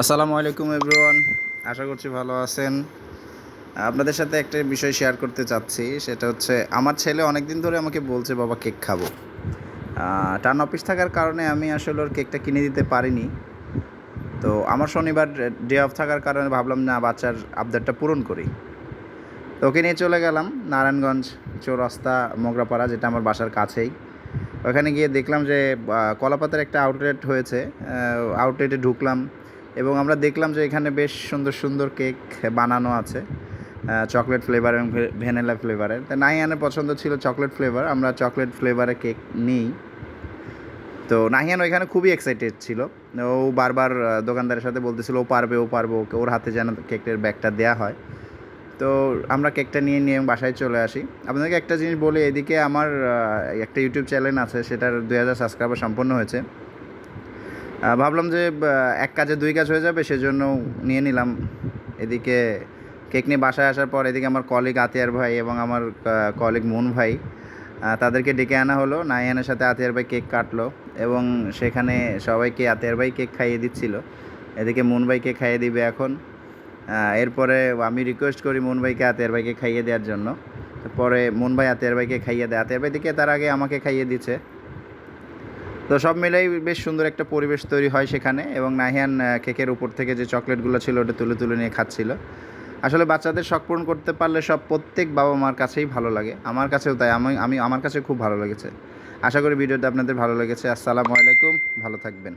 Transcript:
আসসালামু আলাইকুম এভরিওয়ান আশা করছি ভালো আছেন। আপনাদের সাথে একটা বিষয় শেয়ার করতে চাচ্ছি, সেটা হচ্ছে, আমার ছেলে অনেক দিন ধরে আমাকে বলছে, বাবা, কেক খাব। টার্ন অফিস থাকার কারণে আমি আসলে ওর কেকটা কিনে দিতে পারিনি। তো আমার শনিবার ডে অফ থাকার কারণে ভাবলাম, না, বাচ্চার আবদারটা পূরণ করি। তো ওকে নিয়ে চলে গেলাম, নারায়ণগঞ্জ চৌরাস্তা, মোগরাপাড়া, যেটা আমার বাসার কাছেই। ওখানে গিয়ে দেখলাম যে কলাপাতার একটা আউটলেট হয়েছে। আউটলেটে ঢুকলাম। এবং আমরা দেখলাম যে এখানে বেশ সুন্দর সুন্দর কেক বানানো আছে চকলেট ফ্লেভার এবং ভ্যানিলা ফ্লেভারের তা নাহিয়ানের পছন্দ ছিল চকলেট ফ্লেভার আমরা চকলেট ফ্লেভারের কেক নিই। তো নাহিয়ান ওইখানে খুবই এক্সাইটেড ছিল। ও বারবার দোকানদারের সাথে বলতেছিল, ও পারবে ও পারবে, ওকে, ওর হাতে যেন কেকের ব্যাগটা দেওয়া হয়। তো আমরা কেকটা নিয়ে নিয়ে বাসায় চলে আসি। আপনাদেরকে একটা জিনিস বলি, এদিকে আমার একটা ইউটিউব চ্যানেল আছে, সেটার দুই হাজার সাবস্ক্রাইবার সম্পন্ন হয়েছে। ভাবলাম যে এক কাজে দুই কাজ হয়ে যাবে, সেজন্য নিয়ে নিলাম। এদিকে কেক নিয়ে বাসায় আসার পর এদিকে আমার কলিগ আতিয়ার ভাই এবং আমার কলিগ মুন ভাই তাদেরকে ডেকে আনা হলো। নাইয়ানের সাথে আতিয়ার ভাই কেক কাটলো এবং সেখানে সবাইকে আতিয়ার ভাই কেক খাইয়ে দিচ্ছিল। এদিকে মুন ভাইকে খাইয়ে দিবে এখন। এরপরে আমি রিকোয়েস্ট করি মুন ভাইকে আতিয়ার ভাইকে খাইয়ে দেওয়ার জন্য। পরে মুন ভাই আতিয়ার ভাইকে খাইয়ে দেয়। আতিয়ার ভাই দিকে তার আগে আমাকে খাইয়ে দিচ্ছে। তো সব মিলেই বেশ সুন্দর একটা পরিবেশ তৈরি হয় সেখানে এবং নাহিয়ান কেকের উপর থেকে যে চকলেটগুলো ছিল ওটা তুলে তুলে নিয়ে খাচ্ছিল। আসলে বাচ্চাদের শখ পূরণ করতে পারলে সব প্রত্যেক বাবা মার কাছেই ভালো লাগে। আমার কাছেও তাই, আমি আমি, আমার কাছে খুব ভালো লেগেছে। আশা করি ভিডিওটা আপনাদের ভালো লেগেছে। আসসালামু আলাইকুম, ভালো থাকবেন।